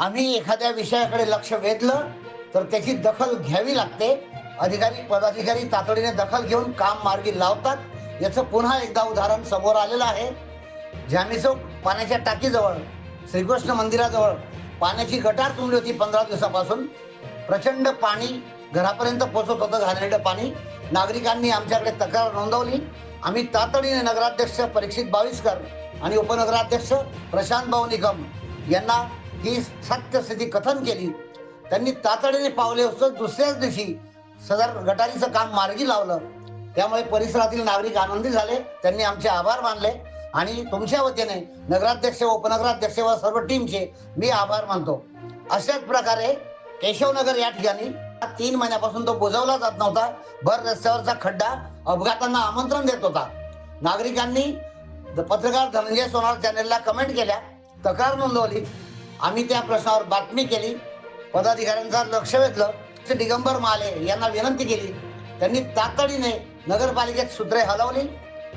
आम्ही एखाद्या विषयाकडे लक्ष वेधलं तर त्याची दखल घ्यावी लागते. अधिकारी पदाधिकारी तातडीने दखल घेऊन काम मार्गी लावतात. याचं पुन्हा एकदा उदाहरण समोर आलेलं आहे. जामी चौक पाण्याच्या टाकीजवळ श्रीकृष्ण मंदिराजवळ पाण्याची गटार तुंबली होती पंधरा दिवसापासून. प्रचंड पाणी घरापर्यंत पोहोचत होतं घाणेरडं पाणी. नागरिकांनी आमच्याकडे तक्रार नोंदवली. आम्ही तातडीने नगराध्यक्ष परीक्षित बावीसकर आणि उपनगराध्यक्ष प्रशांत भाऊ निकम यांना ही सत्यस्थिती कथन केली. त्यांनी तातडीने पावले उचलत दुसऱ्याच दिवशी सदर गटारीचं काम मार्गी लावलं. त्यामुळे परिसरातील नागरिक आनंदी झाले. त्यांनी आमचे आभार मानले. आणि तुमच्या वतीने नगराध्यक्ष व उपनगराध्यक्ष व सर्व टीमचे मी आभार मानतो. अशाच प्रकारे केशवनगर या ठिकाणी तीन महिन्यापासून तो बुजवला जात नव्हता. भर रस्त्यावरचा खड्डा अपघातांना आमंत्रण देत होता. नागरिकांनी पत्रकार धनंजय सोनार चॅनेलला कमेंट केल्या. तक्रार नोंदवली. आम्ही त्या प्रश्नावर बातमी केली. पदाधिकाऱ्यांचा लक्ष वेधलं. ते दिगंबर माले यांना विनंती केली. त्यांनी तातडीने नगरपालिकेत सूत्रे हलवली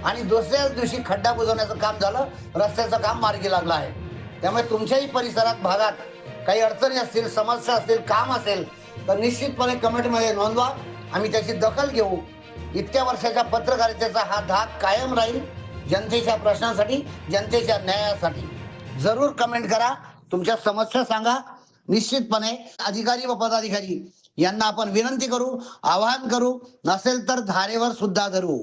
आणि दुसऱ्याच दिवशी खड्डा बुजवण्याचं काम झालं. रस्त्याचं काम मार्गी लागलं आहे. त्यामुळे तुमच्याही परिसरात भागात काही अडचणी असतील समस्या असतील काम असेल तर निश्चितपणे कमेंटमध्ये नोंदवा. आम्ही त्याची दखल घेऊ. इतक्या वर्षाच्या पत्रकारितेचा हा धाक कायम राहील जनतेच्या प्रश्नांसाठी जनतेच्या न्यायासाठी. जरूर कमेंट करा. तुमच्या समस्या सांगा. निश्चितपणे अधिकारी व पदाधिकारी यांना आपण विनंती करू आवाहन करू. नसेल तर धारेवर सुद्धा धरू.